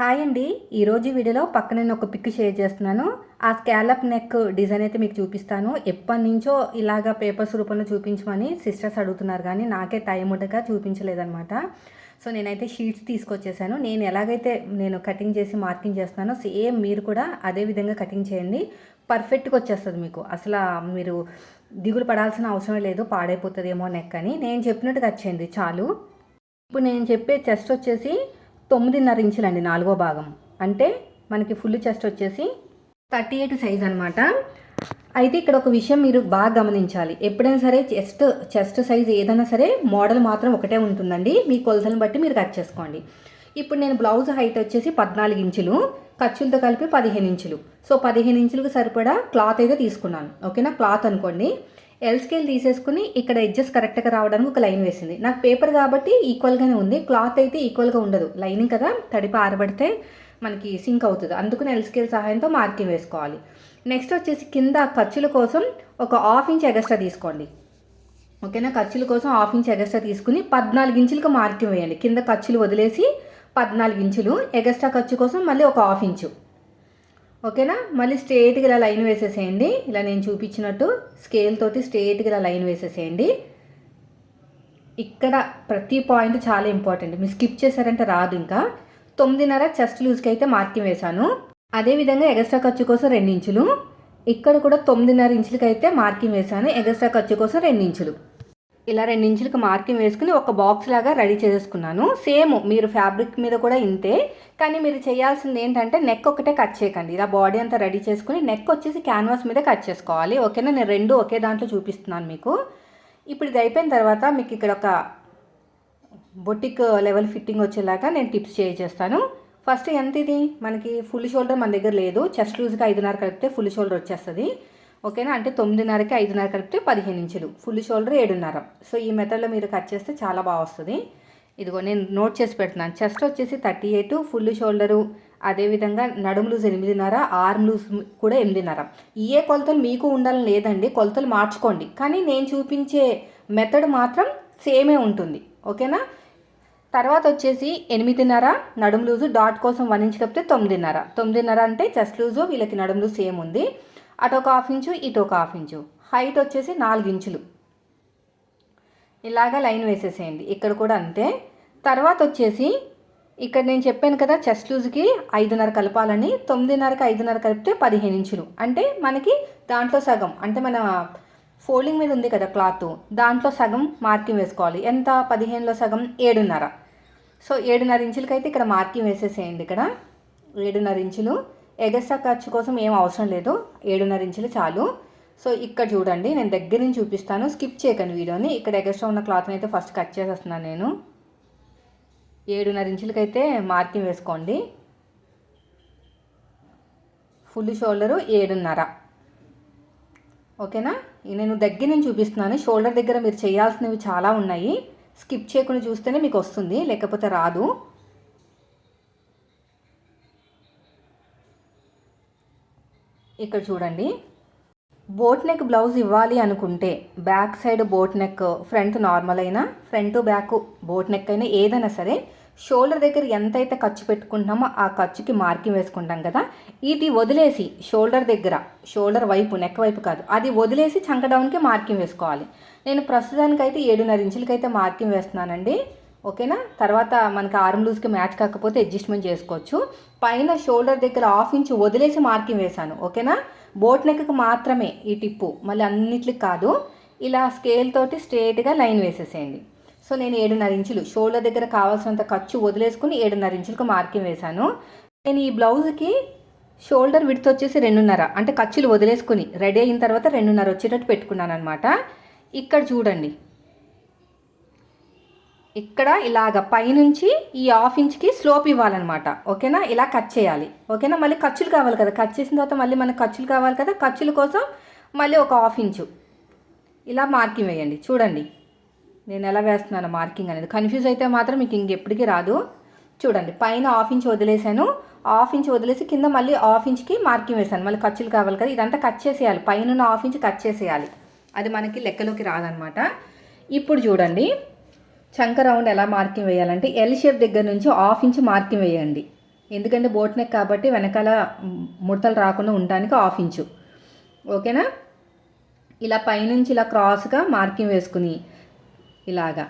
Hi అండి. ఈరోజు వీడియోలో పక్కన నేను ఒక పిక్ షేర్ చేస్తున్నాను. ఆ స్కాలప్ నెక్ డిజైన్ అయితే మీకు చూపిస్తాను. ఎప్పటి నుంచో ఇలాగ పేపర్స్ రూపంలో చూపించమని సిస్టర్స్ అడుగుతున్నారు కానీ నాకే టైం ఉండగా చూపించలేదన్నమాట. సో నేనైతే షీట్స్ తీసుకొచ్చేసాను. నేను ఎలాగైతే నేను కటింగ్ చేసి మార్కింగ్ చేస్తానో సేమ్ మీరు కూడా అదే విధంగా కటింగ్ చేయండి. పర్ఫెక్ట్గా వచ్చేస్తుంది మీకు. అసలు మీరు దిగులు పడాల్సిన అవసరం లేదు పాడైపోతుందేమో నెక్ అని. నేను చెప్పినట్టుగా వచ్చేయండి చాలు. ఇప్పుడు నేను చెప్పే చెస్ట్ వచ్చేసి తొమ్మిదిన్నర ఇంచులండి నాలుగో భాగం. అంటే మనకి ఫుల్ చెస్ట్ వచ్చేసి థర్టీ ఎయిట్ సైజ్ అనమాట అయితే ఇక్కడ ఒక విషయం మీరు బాగా గమనించాలి. ఎప్పుడైనా సరే చెస్ట్ చెస్ట్ సైజ్ ఏదైనా సరే మోడల్ మాత్రం ఒకటే ఉంటుందండి. మీ కొలతలను బట్టి మీరు కట్ చేసుకోండి. ఇప్పుడు నేను బ్లౌజ్ హైట్ వచ్చేసి పద్నాలుగు ఇంచులు ఖర్చులతో కలిపి పదిహేను ఇంచులు. సో పదిహేను ఇంచులకు సరిపడా క్లాత్ అయితే తీసుకున్నాను. ఓకేనా? క్లాత్ అనుకోండి. ఎల్ స్కేల్ తీసేసుకుని ఇక్కడ ఎడ్జెస్ కరెక్ట్గా రావడానికి ఒక లైన్ వేసింది. నాకు పేపర్ కాబట్టి ఈక్వల్గానే ఉంది. క్లాత్ అయితే ఈక్వల్గా ఉండదు. లైనింగ్ కదా తడిపి ఆరబడితే మనకి సింక్ అవుతుంది. అందుకని ఎల్ స్కేల్ సహాయంతో మార్కింగ్ వేసుకోవాలి. నెక్స్ట్ వచ్చేసి కింద ఖర్చుల కోసం ఒక హాఫ్ ఇంచ్ ఎగస్ట్రా తీసుకోండి. ఓకేనా ఖర్చుల కోసం హాఫ్ ఇంచ్ ఎగస్ట్రా తీసుకుని పద్నాలుగు ఇంచులకు మార్కింగ్ వేయండి. కింద ఖర్చులు వదిలేసి పద్నాలుగు ఇంచులు. ఎగస్ట్రా ఖర్చు కోసం మళ్ళీ ఒక హాఫ్ ఇంచు ఓకేనా? మళ్ళీ స్ట్రేట్గా ఇలా లైన్ వేసేసేయండి. ఇలా నేను చూపించినట్టు స్కేల్ తోటి స్ట్రేట్గా ఇలా లైన్ వేసేసేయండి. ఇక్కడ ప్రతి పాయింట్ చాలా ఇంపార్టెంట్. మీరు స్కిప్ చేశారంటే రాదు ఇంకా. తొమ్మిదిన్నర చెస్ట్ లూజ్కి అయితే మార్కింగ్ వేశాను. అదేవిధంగా ఎగస్ట్రా ఖర్చు కోసం రెండు ఇంచులు. ఇక్కడ కూడా తొమ్మిదిన్నర ఇంచులకి అయితే మార్కింగ్ వేశాను. ఎగస్ట్రా ఖర్చు కోసం రెండు ఇంచులు. ఇలా రెండు ఇంచులకు మార్కింగ్ వేసుకుని ఒక బాక్స్ లాగా రెడీ చేసేసుకున్నాను. సేమ్ మీరు ఫ్యాబ్రిక్ మీద కూడా ఇంతే. కానీ మీరు చేయాల్సింది ఏంటంటే నెక్ ఒకటే కట్ చేయకండి. ఇలా బాడీ అంతా రెడీ చేసుకుని నెక్ వచ్చేసి క్యాన్వాస్ మీద కట్ చేసుకోవాలి. ఓకేనా? నేను రెండు ఒకే దాంట్లో చూపిస్తున్నాను మీకు. ఇప్పుడు ఇది అయిపోయిన తర్వాత మీకు ఇక్కడ ఒక బొటిక్ లెవెల్ ఫిట్టింగ్ వచ్చేలాగా నేను టిప్స్ చేస్తాను ఫస్ట్ ఎంత ఇది? మనకి ఫుల్ షోల్డర్ మన దగ్గర లేదు. చెస్ట్ లూజ్గా ఐదున్నర కలిపితే ఫుల్ షోల్డర్ వచ్చేస్తుంది. ఓకేనా? అంటే తొమ్మిదిన్నరకి ఐదున్నర కలిపితే పదిహేను ఇంచులు. ఫుల్ షోల్డర్ ఏడున్నర. సో ఈ మెథడ్లో మీరు కట్ చేస్తే చాలా బాగా వస్తుంది. ఇదిగో నేను నోట్ చేసి పెడుతున్నాను. చెస్ట్ వచ్చేసి థర్టీ ఎయిట్ ఫుల్ షోల్డరు అదేవిధంగా నడుము లూజ్ ఎనిమిదిన్నర ఆర్మ్ లూజ్ కూడా ఎనిమిదిన్నర. ఏ కొలతలు మీకు ఉండాలని లేదండి కొలతలు మార్చుకోండి. కానీ నేను చూపించే మెథడ్ మాత్రం సేమే ఉంటుంది. ఓకేనా? తర్వాత వచ్చేసి ఎనిమిదిన్నర నడుము లూజు డాట్ కోసం వన్ ఇంచ్ కప్పితే తొమ్మిదిన్నర. తొమ్మిదిన్నర అంటే చెస్ట్ లూజు వీళ్ళకి నడుము లూజ్ సేమ్ ఉంది. అటు ఒక హాఫ్ ఇంచు ఇటు ఒక హాఫ్ ఇంచు. హైట్ వచ్చేసి నాలుగు ఇంచులు. ఇలాగా లైన్ వేసేసేయండి. ఇక్కడ కూడా అంతే. తర్వాత వచ్చేసి ఇక్కడ నేను చెప్పాను కదా చెస్ట్ లూజ్కి ఐదున్నర కలపాలని. తొమ్మిదిన్నరకి ఐదున్నర కలిపితే పదిహేను ఇంచులు. అంటే మనకి దాంట్లో సగం అంటే మన ఫోల్డింగ్ మీద ఉంది కదా క్లాత్ దాంట్లో సగం మార్కింగ్ వేసుకోవాలి. ఎంత? పదిహేనులో సగం ఏడున్నర. సో ఏడున్నర ఇంచులకైతే ఇక్కడ మార్కింగ్ వేసేసేయండి ఇక్కడ. ఏడున్నర ఇంచులు. ఎగస్ట్రా ఖర్చు కోసం ఏం అవసరం లేదు. ఏడున్నర ఇంచులు చాలు. సో ఇక్కడ చూడండి నేను దగ్గర నుంచి చూపిస్తాను. స్కిప్ చేయకండి వీడియోని. ఇక్కడ ఎగస్ట్రా ఉన్న క్లాత్ని అయితే ఫస్ట్ కట్ చేసేస్తున్నాను నేను. ఏడున్నర ఇంచులకైతే మార్కింగ్ వేసుకోండి. ఫుల్ షోల్డరు ఏడున్నర. ఓకేనా? నేను దగ్గర నుంచి చూపిస్తున్నాను. షోల్డర్ దగ్గర మీరు చేయాల్సినవి చాలా ఉన్నాయి. స్కిప్ చేయకుండా చూస్తేనే మీకు వస్తుంది లేకపోతే రాదు. ఇక్కడ చూడండి. బోట్ నెక్ బ్లౌజ్ ఇవ్వాలి అనుకుంటే back side boat neck front normal అయినా ఫ్రంట్ బ్యాక్ బోట్ నెక్ అయినా ఏదైనా సరే షోల్డర్ దగ్గర ఎంతైతే ఖర్చు పెట్టుకుంటున్నామో ఆ ఖర్చుకి మార్కింగ్ వేసుకుంటాం కదా. ఇది వదిలేసి షోల్డర్ దగ్గర షోల్డర్ వైపు నెక్ వైపు కాదు అది వదిలేసి చంక డౌన్కి మార్కింగ్ వేసుకోవాలి. నేను ప్రస్తుతానికైతే ఏడున్నర ఇంచులకైతే మార్కింగ్ వేస్తున్నానండి. ఓకేనా? తర్వాత మనకి ఆర్మ్ లూజ్కి మ్యాచ్ కాకపోతే అడ్జస్ట్మెంట్ చేసుకోవచ్చు. పైన షోల్డర్ దగ్గర హాఫ్ ఇంచ్ వదిలేసి మార్కింగ్ వేశాను ఓకేనా? బోట్ నెక్కి మాత్రమే ఈ టిప్పు మళ్ళీ అన్నిట్లకి కాదు. ఇలా స్కేల్ తోటి స్ట్రేట్గా లైన్ వేసేసేయండి. సో నేను ఏడున్నర ఇంచులు షోల్డర్ దగ్గర కావాల్సినంత ఖర్చు వదిలేసుకుని ఏడున్నర ఇంచులకు మార్కింగ్ వేశాను. నేను ఈ బ్లౌజ్కి షోల్డర్ విడత వచ్చేసి రెండున్నర అంటే ఖర్చులు వదిలేసుకుని రెడీ అయిన తర్వాత రెండున్నర వచ్చేటట్టు పెట్టుకున్నాను అనమాట ఇక్కడ చూడండి. ఇక్కడ ఇలాగ పైనుంచి ఈ హాఫ్ ఇంచ్కి స్లోప్ ఇవ్వాలన్నమాట. ఓకేనా? ఇలా కట్ చేయాలి. ఓకేనా? మళ్ళీ ఖర్చులు కావాలి కదా. కట్ చేసిన తర్వాత మళ్ళీ మనకు ఖర్చులు కావాలి కదా. ఖర్చుల కోసం మళ్ళీ ఒక హాఫ్ ఇంచు. ఇలా మార్కింగ్ వేయండి. చూడండి. నేను ఎలా వేస్తున్నాను మార్కింగ్ అనేది. కన్ఫ్యూజ్ అయితే మాత్రం మీకు ఇంకెప్పటికీ రాదు. చూడండి. పైన హాఫ్ ఇంచ్ వదిలేసాను. హాఫ్ ఇంచ్ వదిలేసి కింద మళ్ళీ హాఫ్ ఇంచ్కి మార్కింగ్ వేసాను. మళ్ళీ ఖర్చులు కావాలి కదా. ఇదంతా కట్ చేసేయాలి. పైన హాఫ్ ఇంచ్ కట్ చేసేయాలి. అది మనకి లెక్కలోకి రాదనమాట ఇప్పుడు చూడండి. చంక రౌండ్ ఎలా మార్కింగ్ వేయాలంటే ఎల్ షేప్ దగ్గర నుంచి హాఫ్ ఇంచ్ మార్కింగ్ వేయండి. ఎందుకంటే బోట్ నెక్ కాబట్టి వెనకాల ముడతలు రాకుండా ఉండడానికి హాఫ్ ఇంచు ఓకేనా ఇలా పైనుంచి ఇలా క్రాస్గా మార్కింగ్ వేసుకుని ఇలాగా.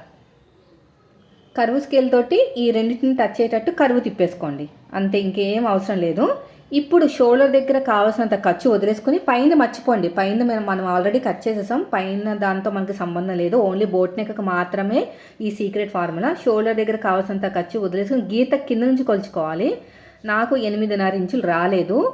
కరువు స్కేల్ తోటి ఈ రెండింటిని టచ్ అయ్యేటట్టు కరువు తిప్పేసుకోండి. అంతే ఇంకేం అవసరం లేదు. ఇప్పుడు షోల్డర్ దగ్గర కావాల్సినంత ఖర్చు వదిలేసుకుని పైన మర్చిపోండి. పైన మనం మనం ఆల్రెడీ కట్ చేసేసాం. పైన దాంతో మనకి సంబంధం లేదు. ఓన్లీ బోట్ నెక్కకు మాత్రమే ఈ సీక్రెట్ ఫార్ములా షోల్డర్ దగ్గర కావాల్సినంత ఖర్చు వదిలేసుకుని గీత కింద నుంచి కొలుచుకోవాలి. నాకు ఎనిమిదిన్నర ఇంచులు రాలేదు.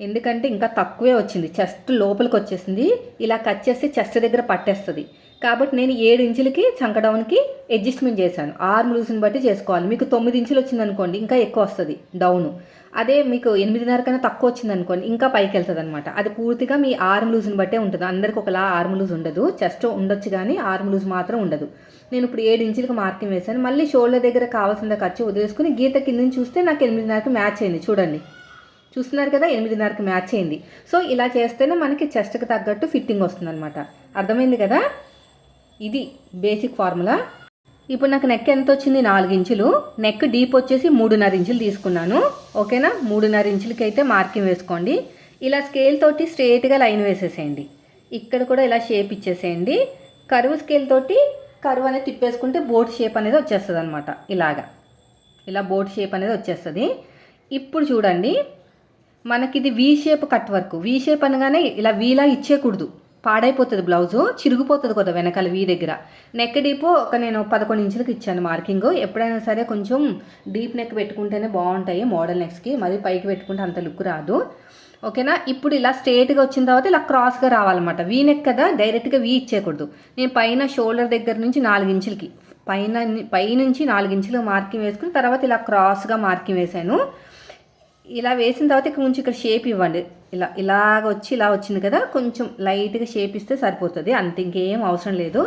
ఎందుకంటే ఇంకా తక్కువే వచ్చింది. చెస్ట్ లోపలికి వచ్చేసింది. ఇలా కట్ చేస్తే చెస్ట్ దగ్గర పట్టేస్తుంది. కాబట్టి నేను ఏడు ఇంచులకి చంకడౌన్కి అడ్జస్ట్మెంట్ చేశాను. ఆర్మ్ లూజ్ని బట్టి చేసుకోవాలి. మీకు తొమ్మిది ఇంచులు వచ్చింది అనుకోండి ఇంకా ఎక్కువ వస్తుంది. డౌను అదే మీకు ఎనిమిదిన్నర కన్నా తక్కువ వచ్చింది అనుకోండి ఇంకా పైకి వెళ్తుంది అనమాట అది పూర్తిగా మీ ఆర్మ్ లూజ్ని బట్టే ఉంటుంది. అందరికి ఒకలా ఆర్మ్ లూజ్ ఉండదు. చెస్ట్ ఉండొచ్చు కానీ ఆర్మ్ లూజ్ మాత్రం ఉండదు. నేను ఇప్పుడు ఏడు ఇంచులకు మార్కింగ్ వేశాను. మళ్ళీ షోల్డర్ దగ్గర కావాల్సిన ఖర్చు వదిలేసుకుని గీత కింద నుంచి చూస్తే నాకు ఎనిమిదిన్నరకు మ్యాచ్ అయింది. చూడండి. చూస్తున్నారు కదా ఎనిమిదిన్నరకు మ్యాచ్ అయింది. సో ఇలా చేస్తేనే మనకి చెస్ట్కి తగ్గట్టు ఫిట్టింగ్ వస్తుంది అనమాట అర్థమైంది కదా? ఇది బేసిక్ ఫార్ములా. ఇప్పుడు నాకు నెక్ ఎంత వచ్చింది నాలుగు ఇంచులు. నెక్ డీప్ వచ్చేసి మూడున్నర ఇంచులు తీసుకున్నాను. ఓకేనా? మూడున్నర ఇంచులకి అయితే మార్కింగ్ వేసుకోండి. ఇలా స్కేల్ తోటి స్ట్రేట్గా లైన్ వేసేసేయండి. ఇక్కడ కూడా ఇలా షేప్ ఇచ్చేసేయండి. కరువు స్కేల్ తోటి కరువు అనేది తిప్పేసుకుంటే బోట్ షేప్ అనేది వచ్చేస్తుంది అనమాట ఇలాగా. ఇలా బోట్ షేప్ అనేది వచ్చేస్తుంది. ఇప్పుడు చూడండి. మనకి ఇది V shape cut work V shape అనగానే ఇలా వీలా ఇచ్చేకూడదు పాడైపోతుంది బ్లౌజు చిరిగిపోతుంది కదా వెనకాల వీ దగ్గర. నెక్ డీప్ ఒక నేను పదకొండు ఇంచులకు ఇచ్చాను మార్కింగ్. ఎప్పుడైనా సరే కొంచెం డీప్ నెక్ పెట్టుకుంటేనే బాగుంటాయి మోడల్ నెక్స్కి. మరి పైకి పెట్టుకుంటే అంత లుక్ రాదు. ఓకేనా? ఇప్పుడు ఇలా స్ట్రేట్గా వచ్చిన తర్వాత ఇలా క్రాస్గా రావాలన్నమాట. వీ నెక్ కదా డైరెక్ట్గా వీ ఇచ్చేయకూడదు. నేను పైన షోల్డర్ దగ్గర నుంచి నాలుగు ఇంచులకి పైన పైనుంచి నాలుగు ఇంచులు మార్కింగ్ వేసుకుని తర్వాత ఇలా క్రాస్గా మార్కింగ్ వేసాను. ఇలా వేసిన తర్వాత ఇక్కడ నుంచి ఇక్కడ షేప్ ఇవ్వండి. ఇలా ఇలాగ వచ్చి ఇలా వచ్చింది కదా కొంచెం లైట్గా షేప్ ఇస్తే సరిపోతుంది. అంత ఇంకేం అవసరం లేదు.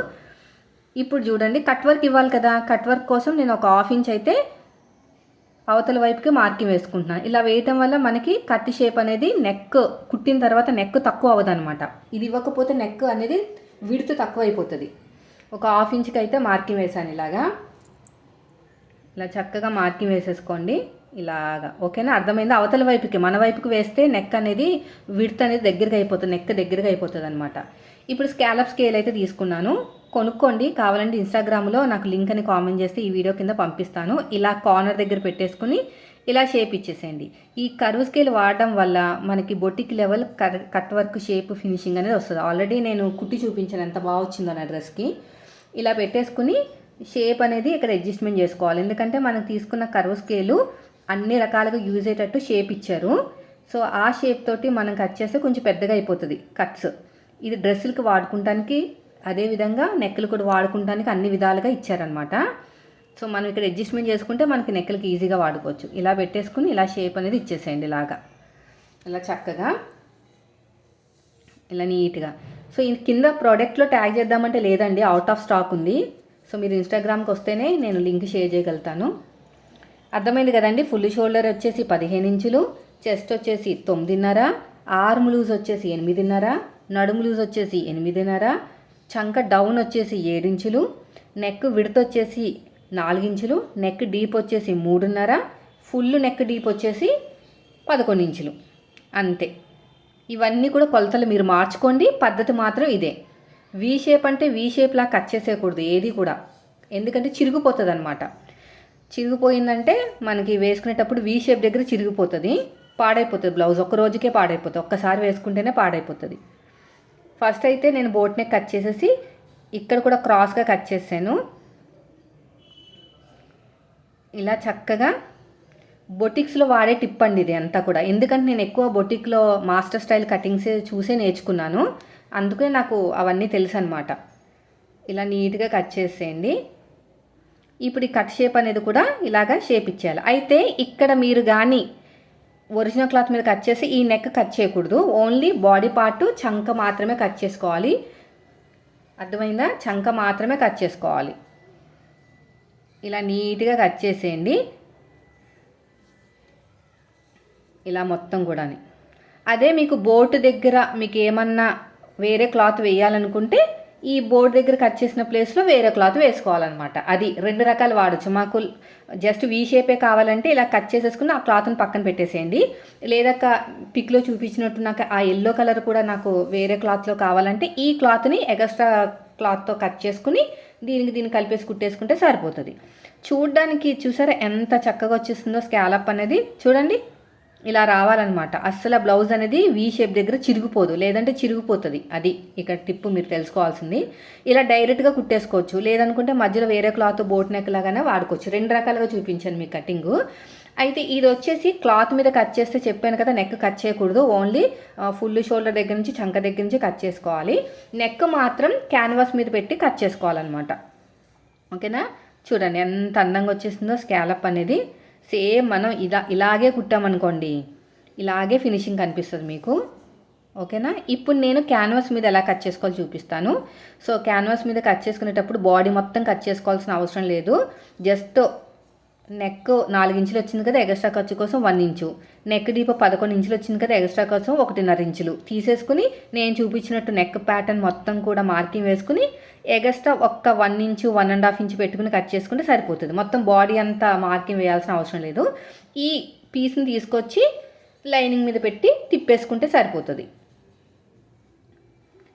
ఇప్పుడు చూడండి కట్ వర్క్ ఇవ్వాలి కదా. కట్ వర్క్ కోసం నేను ఒక హాఫ్ ఇంచ్ అయితే అవతల వైపుకి మార్కింగ్ వేసుకుంటున్నాను ఇలా వేయటం వల్ల మనకి కట్ షేప్ అనేది నెక్ కుట్టిన తర్వాత నెక్ తక్కువ అవ్వదనమాట ఇది ఇవ్వకపోతే నెక్ అనేది విడుతు తక్కువ అయిపోతుంది ఒక హాఫ్ ఇంచ్కి అయితే మార్కింగ్ వేసాను ఇలాగా. ఇలా చక్కగా మార్కింగ్ వేసేసుకోండి. ఇలాగా. ఓకేనా? అర్థమైంది? అవతల వైపుకి మన వైపుకి వేస్తే నెక్ అనేది విడత్ అనేది దగ్గరగా అయిపోతుంది నెక్ దగ్గరగా అయిపోతుంది అనమాట ఇప్పుడు స్కాలప్ స్కేల్ అయితే తీసుకున్నాను. కొనుక్కోండి. కావాలంటే ఇన్స్టాగ్రామ్లో నాకు లింక్ అని కామెంట్ చేస్తే ఈ వీడియో కింద పంపిస్తాను. ఇలా కార్నర్ దగ్గర పెట్టేసుకుని ఇలా షేప్ ఇచ్చేసేయండి. ఈ కర్వ్ స్కేల్ వాడడం వల్ల మనకి boutique level cut work shape finishing అనేది వస్తుంది. ఆల్రెడీ నేను కుట్టి చూపించాను ఎంత బాగా వచ్చిందో నా డ్రెస్కి ఇలా పెట్టేసుకుని షేప్ అనేది ఇక్కడ అడ్జస్ట్మెంట్ చేసుకోవాలి. ఎందుకంటే మనం తీసుకున్న కర్వ్ స్కేలు అన్ని రకాలుగా యూజ్ అయ్యేటట్టు షేప్ ఇచ్చారు. సో ఆ షేప్ తోటి మనం కట్ చేస్తే కొంచెం పెద్దగా అయిపోతుంది కట్స్ ఇది డ్రెస్సులకు వాడుకుంటానికి అదేవిధంగా నెక్కలు కూడా వాడుకుంటానికి అన్ని విధాలుగా ఇచ్చారనమాట సో మనం ఇక్కడ అడ్జస్ట్మెంట్ చేసుకుంటే మనకి నెక్కలకి ఈజీగా వాడుకోవచ్చు. ఇలా పెట్టేసుకుని ఇలా షేప్ అనేది ఇచ్చేసేయండి ఇలాగా. ఇలా చక్కగా. ఇలా నీట్గా సో ఈ కింద ప్రోడక్ట్లో ట్యాగ్ చేద్దామంటే లేదండి అవుట్ ఆఫ్ స్టాక్ ఉంది. సో మీరు ఇన్స్టాగ్రామ్కి వస్తేనే నేను లింక్ షేర్ చేయగలుగుతాను. అర్థమైంది కదండి? ఫుల్ షోల్డర్ వచ్చేసి పదిహేను ఇంచులు చెస్ట్ వచ్చేసి తొమ్మిదిన్నర ఆర్మ్ లూజ్ వచ్చేసి ఎనిమిదిన్నర నడుము లూజ్ వచ్చేసి ఎనిమిదిన్నర చంక డౌన్ వచ్చేసి ఏడించులు నెక్ విడత వచ్చేసి నాలుగించులు నెక్ డీప్ వచ్చేసి మూడున్నర ఫుల్ నెక్ డీప్ వచ్చేసి పదకొండు ఇంచులు. అంతే. ఇవన్నీ కూడా కొలతలు మీరు మార్చుకోండి. పద్ధతి మాత్రం ఇదే. వీ షేప్ అంటే వీ షేప్లా కట్ చేసేయకూడదు ఏది కూడా. ఎందుకంటే చిరిగిపోతుంది అనమాట చిరిగిపోయిందంటే మనకి వేసుకునేటప్పుడు వీ షేప్ దగ్గర చిరిగిపోతుంది పాడైపోతుంది బ్లౌజ్ ఒక్క రోజుకే పాడైపోతుంది. ఒక్కసారి వేసుకుంటేనే పాడైపోతుంది. ఫస్ట్ అయితే నేను బోట్ నెక్ కట్ చేసేసి ఇక్కడ కూడా క్రాస్గా కట్ చేసాను ఇలా చక్కగా బొటిక్స్లో వాడే టిప్ అండి ఇది అంతా కూడా. ఎందుకంటే నేను ఎక్కువ బొటిక్లో మాస్టర్ స్టైల్ కటింగ్స్ చూసే నేర్చుకున్నాను. అందుకే నాకు అవన్నీ తెలుసు అనమాట ఇలా నీట్గా కట్ చేసేయండి. ఇప్పుడు ఈ కట్ షేప్ అనేది కూడా ఇలాగా షేప్ ఇచ్చేయాలి. అయితే ఇక్కడ మీరు కానీ ఒరిజినల్ క్లాత్ మీద కట్ చేసి ఈ నెక్ కట్ చేయకూడదు. ఓన్లీ బాడీ పార్ట్ చంక మాత్రమే కట్ చేసుకోవాలి. అర్థమైందా? చంక మాత్రమే కట్ చేసుకోవాలి. ఇలా నీట్గా కట్ చేసేయండి. ఇలా మొత్తం కూడా అదే మీకు బోటు దగ్గర మీకు ఏమన్నా వేరే క్లాత్ వేయాలనుకుంటే ఈ బోర్డు దగ్గర కట్ చేసిన ప్లేస్లో వేరే క్లాత్ వేసుకోవాలన్నమాట. అది రెండు రకాలు వాడచ్చు. మాకు జస్ట్ వీ షేపే కావాలంటే ఇలా కట్ చేసేసుకుని ఆ క్లాత్ని పక్కన పెట్టేసేయండి. లేదా పిక్లో చూపించినట్టు నాకు ఆ ఎల్లో కలర్ కూడా నాకు వేరే క్లాత్లో కావాలంటే ఈ క్లాత్ని ఎగస్ట్రా క్లాత్తో కట్ చేసుకుని దీనికి దీన్ని కలిపేసి కుట్టేసుకుంటే సరిపోతుంది. చూడడానికి చూసారా ఎంత చక్కగా వచ్చేస్తుందో స్కాలప్ అనేది. చూడండి. ఇలా రావాలన్నమాట. అస్సలు బ్లౌజ్ అనేది వీ షేప్ దగ్గర చిరిగిపోదు. లేదంటే చిరిగిపోతుంది. అది ఇక్కడ టిప్పు మీరు తెలుసుకోవాల్సింది. ఇలా డైరెక్ట్గా కుట్టేసుకోవచ్చు. లేదనుకుంటే మధ్యలో వేరే క్లాత్ బోట్ నెక్ లాగానే వాడుకోవచ్చు. రెండు రకాలుగా చూపించాను మీ కటింగు. అయితే ఇది వచ్చేసి క్లాత్ మీద కట్ చేస్తే చెప్పాను కదా నెక్ కట్ చేయకూడదు. ఓన్లీ ఫుల్ షోల్డర్ దగ్గర నుంచి చంక దగ్గర నుంచి కట్ చేసుకోవాలి. నెక్ మాత్రం క్యాన్వాస్ మీద పెట్టి కట్ చేసుకోవాలన్నమాట. ఓకేనా? చూడండి ఎంత అందంగా వచ్చేసిందో స్కాలప్ అనేది. సేమ్ మనం ఇలా ఇలాగే కుట్టామనుకోండి ఇలాగే ఫినిషింగ్ కనిపిస్తుంది మీకు. ఓకేనా? ఇప్పుడు నేను క్యాన్వాస్ మీద ఎలా కట్ చేసుకోవాలో చూపిస్తాను. సో క్యాన్వాస్ మీద కట్ చేసుకునేటప్పుడు బాడీ మొత్తం కట్ చేసుకోవాల్సిన అవసరం లేదు. జస్ట్ నెక్ నాలుగు ఇంచులు వచ్చింది కదా ఎక్స్ట్రా ఖర్చు కోసం వన్ ఇంచు. నెక్ డీప్ పదకొండు ఇంచులు వచ్చింది కదా ఎక్స్ట్రా కోసం ఒకటిన్నర ఇంచులు. తీసేసుకుని నేను చూపించినట్టు నెక్ ప్యాటర్న్ మొత్తం కూడా మార్కింగ్ వేసుకుని ఎగస్ట్రా ఒక్క one inch one and half inch పెట్టుకుని కట్ చేసుకుంటే సరిపోతుంది. మొత్తం బాడీ అంతా మార్కింగ్ వేయాల్సిన అవసరం లేదు. ఈ పీస్ని తీసుకొచ్చి లైనింగ్ మీద పెట్టి తిప్పేసుకుంటే సరిపోతుంది.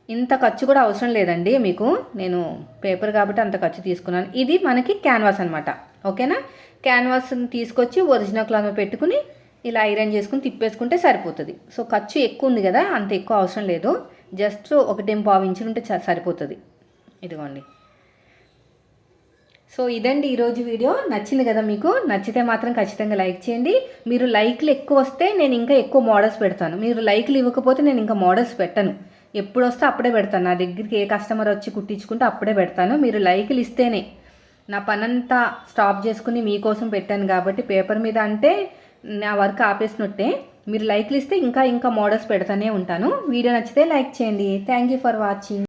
ఇంత ఖర్చు కూడా అవసరం లేదండి మీకు. నేను పేపర్ కాబట్టి అంత ఖర్చు తీసుకున్నాను. ఇది మనకి క్యాన్వాస్ అనమాట ఓకేనా? క్యాన్వాస్ని తీసుకొచ్చి ఒరిజినల్ క్లాత్ పెట్టుకుని ఇలా ఐరన్ చేసుకుని తిప్పేసుకుంటే సరిపోతుంది. సో ఖర్చు ఎక్కువ ఉంది కదా అంత ఎక్కువ అవసరం లేదు. జస్ట్ ఒకటేం పావు ఇంచులు ఉంటే సరిపోతుంది. ఇదిగోండి. సో ఇదండి ఈరోజు వీడియో. నచ్చింది కదా మీకు? నచ్చితే మాత్రం ఖచ్చితంగా లైక్ చేయండి. మీరు లైక్లు ఎక్కువ వస్తే నేను ఇంకా ఎక్కువ మోడల్స్ పెడతాను. మీరు లైక్లు ఇవ్వకపోతే నేను ఇంకా మోడల్స్ పెట్టను. ఎప్పుడు వస్తే అప్పుడే పెడతాను. నా దగ్గరికి ఏ కస్టమర్ వచ్చి కుట్టించుకుంటే అప్పుడే పెడతాను. మీరు లైక్లు ఇస్తేనే నా పనంతా స్టాప్ చేసుకుని మీకోసం పెట్టాను కాబట్టి పేపర్ మీద అంటే నా వర్క్ ఆపేసినట్టే. మీరు లైక్లు ఇస్తే ఇంకా ఇంకా మోడల్స్ పెడతానే ఉంటాను. వీడియో నచ్చితే లైక్ చేయండి. Thank you for watching